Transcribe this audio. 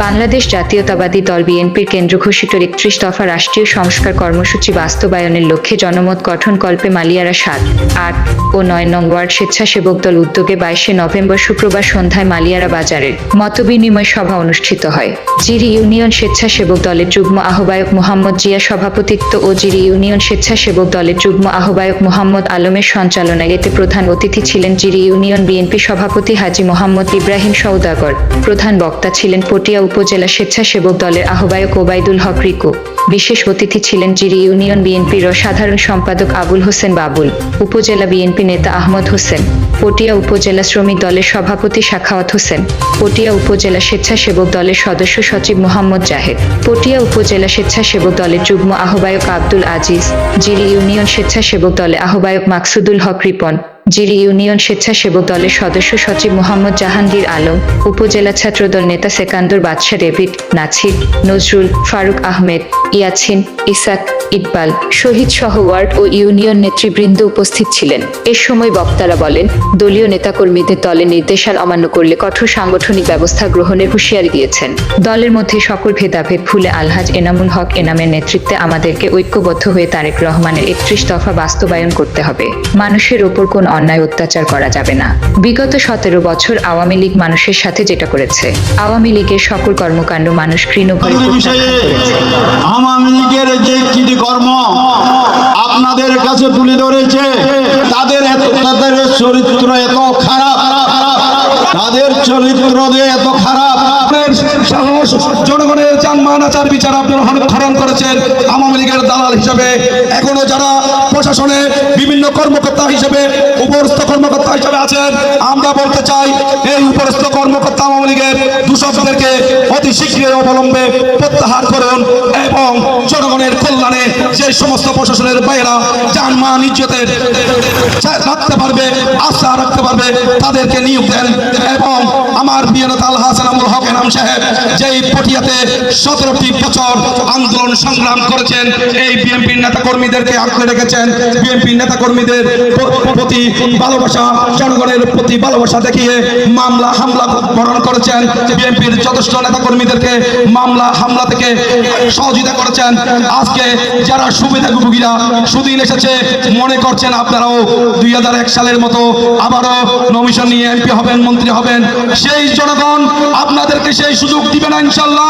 বাংলাদেশ জাতীয়তাবাদী দল বিএনপির কেন্দ্র ঘোষিত একত্রিশ দফা রাষ্ট্রীয় সংস্কার কর্মসূচি বাস্তবায়নের লক্ষ্যে জনমত গঠন কল্পে মালিয়ারা সাত, আট ও নয় নং ওয়ার্ড স্বেচ্ছাসেবক দল উদ্যোগে বাইশে নভেম্বর শুক্রবার সন্ধ্যায় মালিয়ারা বাজারের মতবিনিময় সভা অনুষ্ঠিত হয়। জিরি ইউনিয়ন স্বেচ্ছাসেবক দলের যুগ্ম আহ্বায়ক মোহাম্মদ জিয়া সভাপতিত্ব ও জিরি ইউনিয়ন স্বেচ্ছাসেবক দলের যুগ্ম আহ্বায়ক মোহাম্মদ আলমের সঞ্চালনায় এতে প্রধান অতিথি ছিলেন জিরি ইউনিয়ন বিএনপি সভাপতি হাজি মোহাম্মদ ইব্রাহিম সৌদাগর প্রধান বক্তা ছিলেন পটিয়া উপজেলা স্বেচ্ছাসেবক দলের আহ্বায়ক ওবায়দুল হক রিকু। বিশেষ অতিথি ছিলেন জিরি ইউনিয়ন বিএনপির সাধারণ সম্পাদক আবুল হোসেন বাবুল, উপজেলা বিএনপি নেতা আহমদ হোসেন, পটিয়া উপজেলা শ্রমিক দলের সভাপতি শাখাওয়াত হোসেন, পটিয়া উপজেলা স্বেচ্ছাসেবক দলের সদস্য সচিব মোহাম্মদ জাহেদ, পটিয়া উপজেলা স্বেচ্ছাসেবক দলের যুগ্ম আহ্বায়ক আব্দুল আজিজ, জিরি ইউনিয়ন স্বেচ্ছাসেবক দলের আহ্বায়ক মাকসুদুল হক রিপন জিরি ইউনিয়ন স্বেচ্ছাসেবক দলের সদস্য সচিব মোহাম্মদ জাহাঙ্গীর আলম, উপজেলা ছাত্রদল নেতা সেকান্দর বাদশা ডেভিড, নাছির, নজরুল ফারুক আহমেদ, ইয়াছিন, ইসাক ইকবাল শহীদ সহ ওয়ার্ড ও ইউনিয়ন নেতৃবৃন্দ উপস্থিত ছিলেন। এ সময় বক্তারা বলেন, দলীয় নেতাকর্মীদের দলের নির্দেশাল অমান্য করলে কঠোর সাংগঠনিক ব্যবস্থা গ্রহণের হুঁশিয়ারি দিয়েছেন। দলের মধ্যে সকল ভেদাভেদ ভুলে আলহাজ এনামুল হক এনামের নেতৃত্বে আমাদেরকে ঐক্যবদ্ধ হয়ে তারেক রহমানের একত্রিশ দফা বাস্তবায়ন করতে হবে। মানুষের ওপর কোন অন্যায় অত্যাচার করা যাবে না। বিগত সতেরো বছর আওয়ামী লীগ মানুষের সাথে যেটা করেছে। আওয়ামী লীগের সকল কর্মকাণ্ড মানুষ করেছে। আওয়ামী লীগের যে কর্ম আপনাদের কাছে তুলে ধরেছে তাদের এত তাদের চরিত্র এত খারাপ। তাদের চরিত্র যে এত খারাপ। সাহস, জনগণের যানবাহন আচার বিচার আপনারা হরণ- করেছেন আওয়ামী লীগের দালাল হিসেবে। এখনও যারা প্রশাসনে বিভিন্ন কর্মকর্তা হিসেবে কর্মকর্তা হিসেবে আছেন। আমরা বলতে চাই, এই উপরস্থ কর্মকর্তা আওয়ামী লীগের দুশকদেরকে অতি শীঘ্রই অবলম্বে প্রত্যাহার করুন এবং জনগণের কল্যাণে যে সমস্ত প্রশাসনের বাইরা যানমান ইজ্জতের রাখতে পারবে আশা রাখতে পারবে, তাদেরকে নিয়োগ দেন এবং আমার নেতা আল হাসান আমুল হক এনাম সাহেব, যেই পটিয়াতে সতেরোটি বছর আন্দোলন সংগ্রাম করেছেন, এই বিএনপির নেতা কর্মীদেরকে আঁকড়ে রেখেছেন। বিএনপির নেতা কর্মীদের প্রতি ভালোবাসা, জনগণের প্রতি ভালোবাসা দেখিয়ে মামলা, হামলা বরণ করেছেন। বিএনপির যথেষ্ট নেতা কর্মীদেরকে মামলা, হামলা থেকে সহযোগিতা করেছেন। আজকে যারা সুবিধাভোগীরা সুদিন এসেছে, মনে করছেন আপনারাও দুই হাজার এক সালের মতো আবারও নমিশন নিয়ে এমপি হবেন, মন্ত্রী হবেন সেই জনগণ আপনাদেরকে সেই সুযোগ দিবে না ইনশাল্লাহ